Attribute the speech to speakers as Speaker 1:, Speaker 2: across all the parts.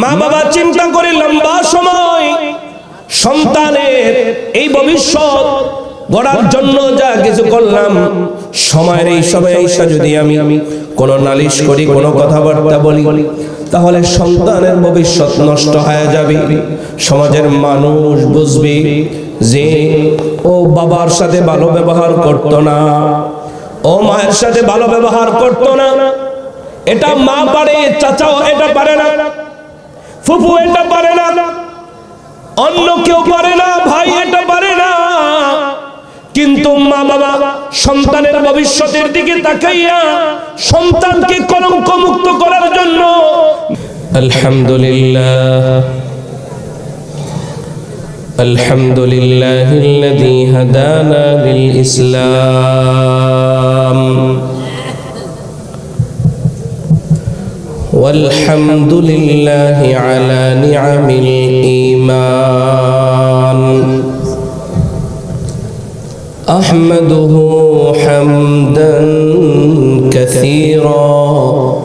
Speaker 1: মা বাবা চিন্তা করে লম্বা সময় সন্তানের এই ভবিষ্যৎ গড়ার জন্য যা কিছু করলাম, সময়ের এই সময় এসে যদি আমি কোনো নালিশ করি, কোনো কথাবার্তা বলি, তাহলে সন্তানের ভবিষ্যৎ নষ্ট হয়ে যাবে, সমাজের মানুষ বুঝবে যে, ও বাবার সাথে ভালো ব্যবহার করত না, ও মায়ের সাথে ভালো ব্যবহার করত না, এটা মা পারে, চাচাও এটা পারে না। ফুফু এটা পারে না অন্য কেউ পারে না ভাই এটা পারে না কিন্তু মা বাবা সন্তানের ভবিষ্যতের দিকে তাকাইয়া সন্তানকে কলঙ্ক মুক্ত করার জন্য আলহামদুলিল্লাহ الحمد لله الذي هدانا للإسلام والحمد لله على نعم الإيمان. أحمده حمدا كثيرا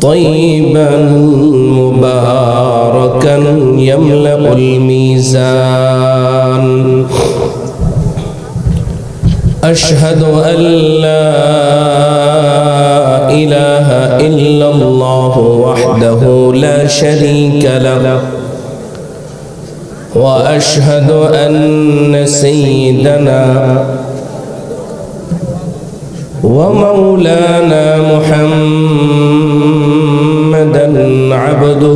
Speaker 1: طيبا مباركا يملأ الميزان. أشهد أن لا إله إلا الله وحده لا شريك له. وأشهد أن سيدنا ومولانا محمدا عبده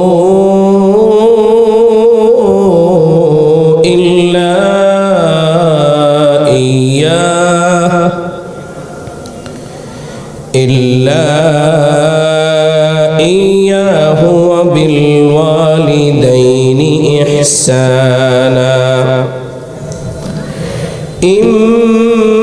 Speaker 1: إن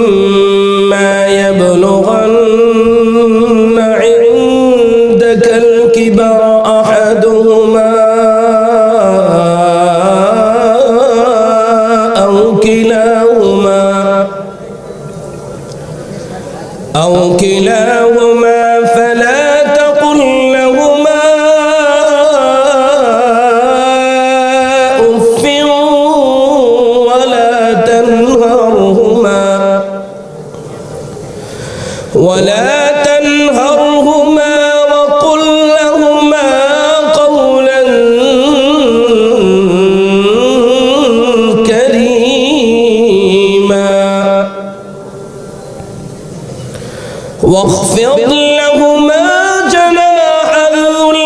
Speaker 1: واخفض لهما جناح الذل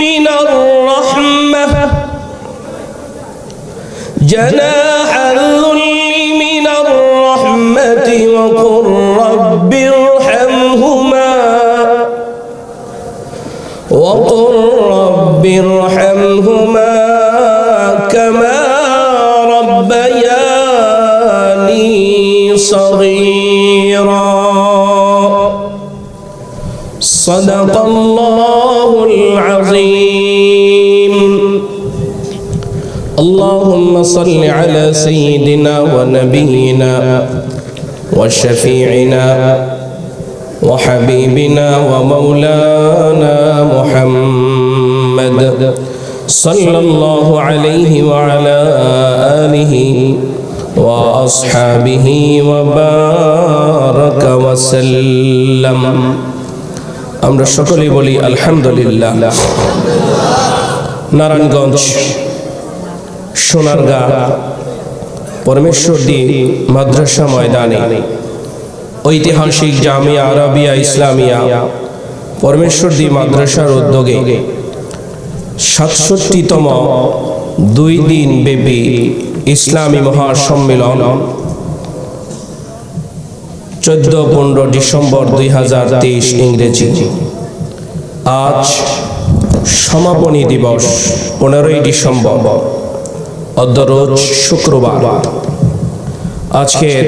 Speaker 1: من الرحمة. جناح اللهم صل على سيدنا ونبينا وشفيعنا وحبيبنا ومولانا محمد صلى الله عليه وعلى آله وأصحابه وبارك وسلم আমরা সকলেই বলি আলহামদুলিল্লাহ নারায়ণগঞ্জ সোনারগাঁ পরমেশ্বরদী মাদ্রাসা ময়দানে। ঐতিহাসিক জামিয়া আরবিয়া ইসলামিয়া। পরমেশ্বরদী মাদ্রাসার উদ্যোগে। সাতষট্টিতম দুই দিন ব্যাপী ইসলামী মহাসম্মেলন। চোদ্দ পনেরো ডিসেম্বর দুই হাজার তেইশ ইংরেজি। আজ সমাপনী দিবস, পনেরোই ডিসেম্বর। অদ্যরোজ শুক্রবার। আজকের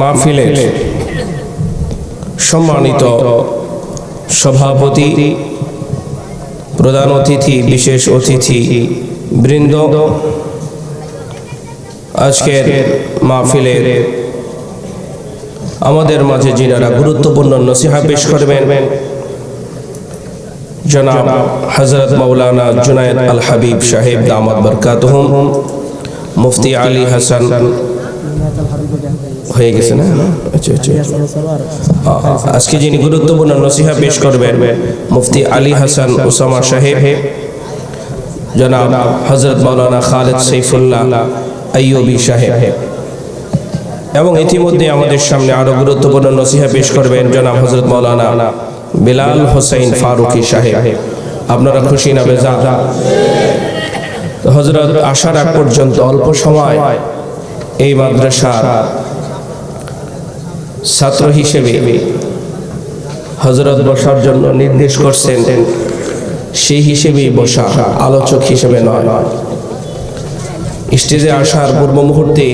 Speaker 1: মাহফিলের সম্মানিত সভাপতি প্রধান অতিথি বিশেষ অতিথি বৃন্দ আজকের মাহফিলের আমাদের মাঝে যিনারা গুরুত্বপূর্ণ নসিহা পেশ করবেন জনাব হজরত মৌলানা জুনায়দ আল হাবিব সাহেব দামদ বরকাতহুম। মুফতি আলী হাসান হয়ে গেছে না? আচ্ছা আচ্ছা আজকে যিনি গুরুত্বপূর্ণ নসিহা পেশ করবেন, মুফতি আলী হাসান ওসামা সাহেব, জনাব হজরত মৌলানা খালেদ সৈফুল্লাহ আইয়ুবি সাহেব। এবং ইতিমধ্যে আমাদের সামনে আরও গুরুত্বপূর্ণ নসিহা পেশ করবেন, জনাব হজরত মৌলানা বিলাল হোসেন ফারুকি সাহেব। আপনারা খুশি না বেজা? হজরত আসার আগ পর্যন্ত অল্প সময় এই মাদ্রাসার ছাত্র হিসেবে হজরত বসার জন্য নির্দেশ করছেন। সেই হিসেবেই বসা আলোচক হিসেবে নয়। স্টেজে আসার পূর্ব মুহূর্তে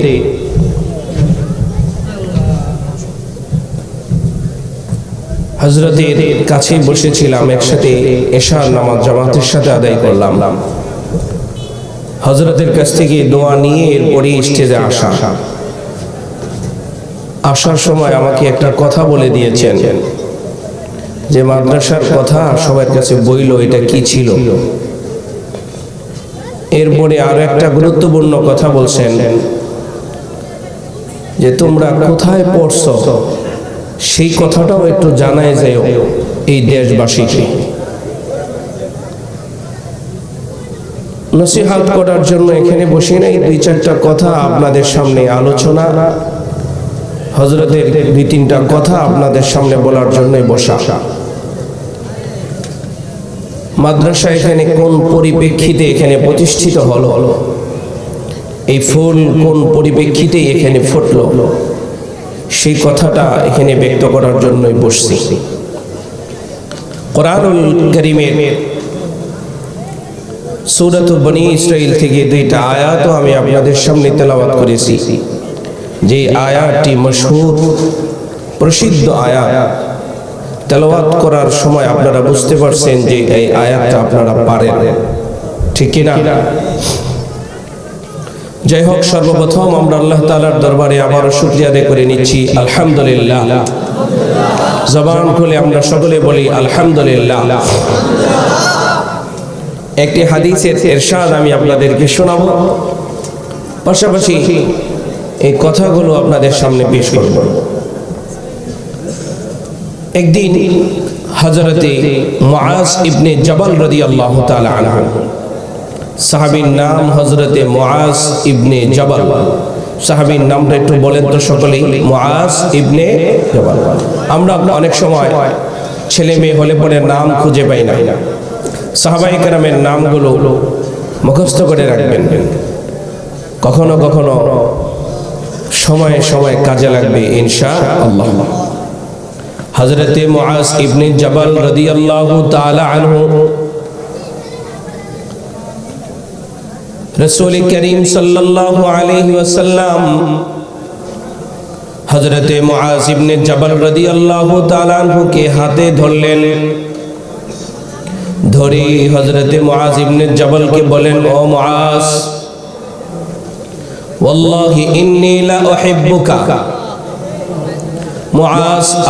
Speaker 1: হজরতের কাছেই বসেছিলাম, একসাথে এশার নামাজ জামাতের সাথে আদায় করলাম। হজরতের কাছ থেকে দোয়া নিয়ে এরপরে স্টেজে আসা। আসার সময় আমাকে একটা কথা বলে দিয়েছেন যে, মাদ্রাসার কথা সবার কাছে বইল, এটা কি ছিল? এরপরে আরও একটা গুরুত্বপূর্ণ কথা বলছেন যে, তোমরা কোথায় পড়ছ? সেই কথাটাও একটু জানায় যায় এই দেশবাসীকে। নসিহাত করার জন্য এখানে বসে নাই, দুই চারটা কথা আপনাদের সামনে আলোচনা হজরতের দুই তিনটা কথা আপনাদের সামনে বলার জন্যই বসা। মাদ্রাসা এখানে কোন পরিপ্রেক্ষিতে এখানে প্রতিষ্ঠিত হলো? এই ফুল কোন পরিপ্রেক্ষিতে এখানে ফুটলো? সেই কথাটা এখানে ব্যক্ত করার জন্যই বসছি। কোরআনুল করিমের সৌরত বনি ইসরাইল থেকে দুইটা আয়াতও আমি আপনাদের সামনে তেলাওয়াত করেছি। যে আয়াতটি মশহুর, প্রসিদ্ধ আয়াত, তেলাওয়াত করার সময় আপনারা বুঝতে পারছেন যে এই আয়াতটা আপনারা পারেন। ঠিক কিনা? যাই হোক সর্বপ্রথম আমরা আল্লাহ তালার দরবারে আবারও শুক্রিয়া আদায় করে নিচ্ছি, আলহামদুলিল্লাহ। জবান খুলে আমরা সকলে বলি, আলহামদুলিল্লাহ। একটি হাদিসের এরশাদ আমি আপনাদেরকে শোনাবো। পাশাপাশি এই কথাগুলো আপনাদের সামনে পেশ করব। একদিন হজরতে মুআজ ইবনে জবাল রদি আল্লাহ তালা আনহু সাহাবীর নাম হজরতে মুআজ ইবনে জবল। সাহাবীর নামটা একটু বলেন তো সকলেই, মুআজ ইবনে জবল। আমরা অনেক সময় ছেলে মেয়ে হলে পরে নাম খুঁজে পাই না। সাহাবাই কেরামের নামগুলো মুখস্থ করে রাখবেন। কখনো কখনো সময়ে সময় কাজে লাগবে ইনশা আল্লাহ। হজরতে মুআজ ইবনে জবল রাদিয়াল্লাহু তাআলা আনহু রসুল করিম ওয়াসাল্লাম হজরতে মুআজ ইবনে জবল রাদিয়াল্লাহু তাআলা আনহুকে হাতে ধরলেন। ধরে হজরতে মুআজ ইবনে জবলকে বলেন ও মুআজ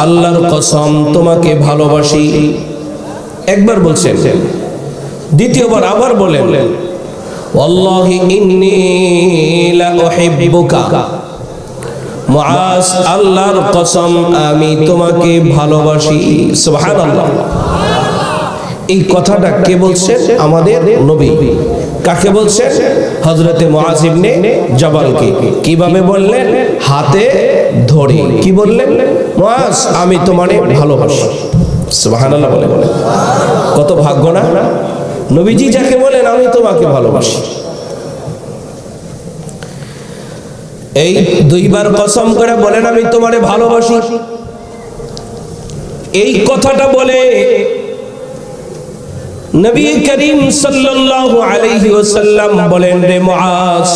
Speaker 1: আল্লাহর কসম, তোমাকে ভালোবাসি। একবার বলছেন, দ্বিতীয়বার আবার বলেন ওয়াল্লাহি ইন্নী লা উহিব্বুকা মুআজ, আল্লাহর কসম, আমি তোমাকে ভালোবাসি। সুবহানাল্লাহ। এই কথাটা কে বলছেন? আমাদের নবী। কাকে বলছেন? হজরতে মুআজিবনে জবালকে। কীভাবে বললেন? হাতে ধরে। কি বললেন? মুআজ, আমি তোমারে ভালোবাসি। সুবহানাল্লাহ বলে বলে কত ভাগ্য না? নবীজি যাকে বলেন, আমি তোমাকে ভালোবাসি। এই দুইবার কসম করে বলেন, আমি তোমারে ভালোবাসি। এই কথাটা বলে নবী করিম সাল্লাল্লাহু আলাইহি ওয়াসাল্লাম বলেন, রে মুআজ,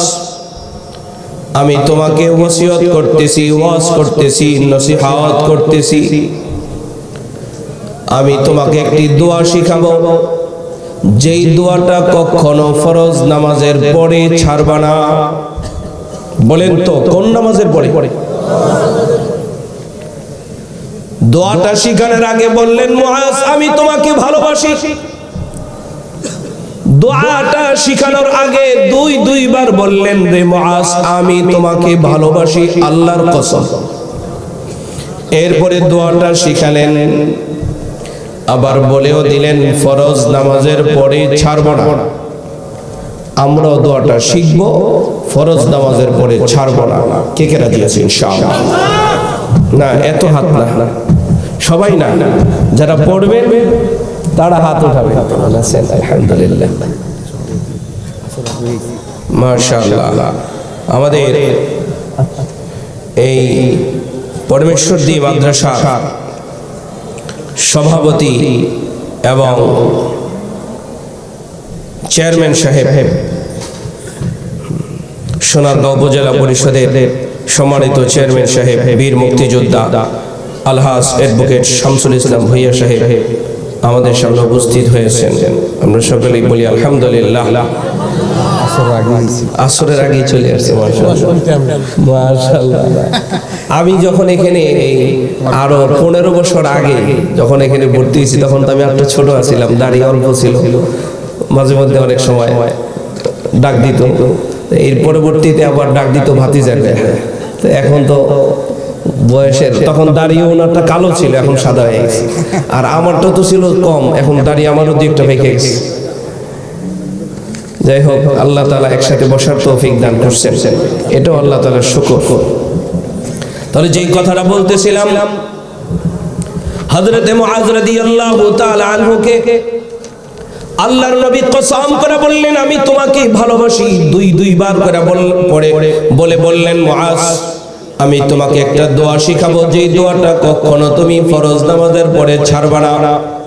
Speaker 1: আমি তোমাকে ওসিয়ত করতেছি, ওয়াজ করতেছি, নসিহত করতেছি। আমি তোমাকে একটি দোয়া শিখাবো। যেই দোয়াটা কখনো ফরজ নামাজের পরে ছাড়বা না। বলেন তো, কোন নামাজের পরে? দোয়াটা শিখানোর আগে বললেন মুআজ আমি তোমাকে ভালোবাসি। দোয়াটা শিখানোর আগে দুই, দুইবার বললেন, রে মুআজ আমি তোমাকে ভালোবাসি, আল্লাহর কসম। এরপরে দোয়াটা শিখালেন। আবার বলেও দিলেন, ফরজ নামাজের পরে ছাড়ব না। আমরাও দোয়াটা শিখব, ফরজ নামাজের পরে ছাড়ব না। কে কে রাজি আছে, ইনশাআল্লাহ? না, এত হাত না। সবাই না? যারা পড়বে, তারা হাত উঠাবে। আলহামদুলিল্লাহ। মাশাআল্লাহ। আমাদের এই পরমেশ্বর দি মাদ্রাসা সভাপতি এবং চেয়ারম্যান সাহেব, সোনারগাঁও উপজেলা পরিষদের সম্মানিত চেয়ারম্যান সাহেব, বীর মুক্তিযোদ্ধা আলহাস অ্যাডভোকেট শামসুল ইসলাম ভুইয়া সাহেব আমাদের সামনে উপস্থিত হয়েছেন। আমরা সকলেই বলি আলহামদুলিল্লাহ। আসরের আগেই চলে আসছে মাশাআল্লাহ। আমি যখন এখানে আরও পনেরো বছর আগে যখন এখানে ভর্তি হয়েছি তখন তো আমি একটু ছোট আছিলাম দাড়ি অল্প ছিল। মাঝে মধ্যে অনেক সময় ডাক দিত। এর পরবর্তীতে আবার ডাক দিত ভাতি যাবে তো এখন তো বয়সের তখন দাড়িও ওনারটা কালো ছিল এখন সাদা হয়ে গেছে। আর আমারটা তো ছিল কম এখন দাড়ি আমারও দিয়ে একটা ভেঙে গেছে। যাই হোক, আল্লাহ তালা একসাথে বসার তৌফিক দান করছেন। এটাও আল্লাহ তালার শুকর। তাহলে যেই কথাটা বলতেছিলাম তাআলা আনহুকে, আল্লাহর নবী কসম করে বললেন, আমি তোমাকে ভালোবাসি। দুই, দুইবার করে পড়ে, বলে বললেন, মুআজ, আমি তোমাকে একটা দোয়া শিখাবো। যে দোয়াটা কখনো তুমি ফরজ নামাজের পরে ছাড়বা না।